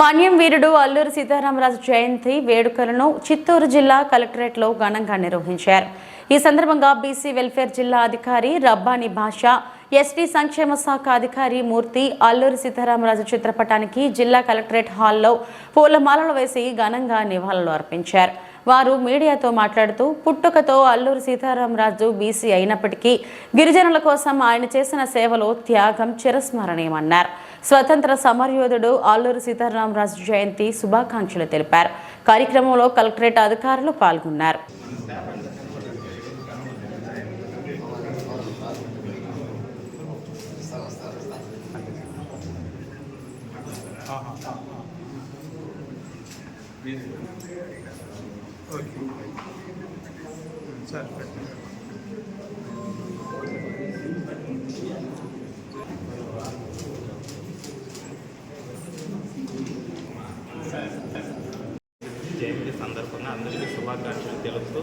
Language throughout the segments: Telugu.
మాన్యం వీరుడు అల్లూరి సీతారామరాజు జయంతి వేడుకలను చిత్తూరు జిల్లా కలెక్టరేట్లో ఘనంగా నిర్వహించారు. ఈ సందర్భంగా బీసీ వెల్ఫేర్ జిల్లా అధికారి రబ్బాని భాషా ఎస్టీ సంక్షేమ శాఖ అధికారి మూర్తి అల్లూరి సీతారామరాజు చిత్రపటానికి జిల్లా కలెక్టరేట్ హాల్లో పూలమాలలు వేసి ఘనంగా నివాళులు అర్పించారు. వారు మీడియాతో మాట్లాడుతూ పుట్టుకతో అల్లూరి సీతారామరాజు బీసీ అయినప్పటికీ గిరిజనుల కోసం ఆయన చేసిన సేవలో త్యాగం చిరస్మరణీయమన్నారు. స్వతంత్ర సమరయోధుడు అల్లూరి సీతారామరాజు జయంతి శుభాకాంక్షలు తెలిపారు. కార్యక్రమంలో కలెక్టరేట్ అధికారులు పాల్గొన్నారు. ఓకే సార్ జయంతి సందర్భంగా అందరికీ శుభాకాంక్షలు తెలుపుతూ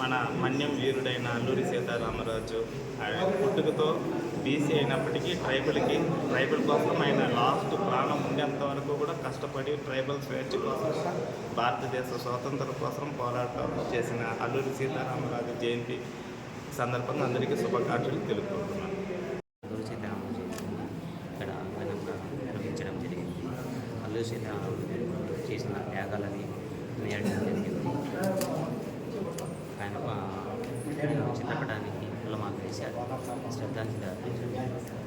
మన మన్యం వీరుడైన అల్లూరి సీతారామరాజు పుట్టుకతో బీసీ అయినప్పటికీ ట్రైబల్కి ట్రైబల్ కోసం ఆయన లాస్ట్ ప్రాణం ఉండేంత వరకు కూడా కష్టపడి ట్రైబల్ స్వేచ్ఛ కోసం భారతదేశ స్వాతంత్రం కోసం పోరాటం చేసిన అల్లూరి సీతారామరాజు జయంతి సందర్భంగా అందరికీ శుభాకాంక్షలు తెలుపుకుంటున్నాను. అల్లూరి సీతారామరాజు జయంతిని ఇక్కడ ఘనంగా నిర్వహించడం జరిగింది. అల్లూరి సీతారామరాజు చేసిన త్యాగాలని నేర్చడం జరిగింది. ఆయన ఆ, చిత్రపటానికి పూలమాల Mr. Dr. Mr. Dr.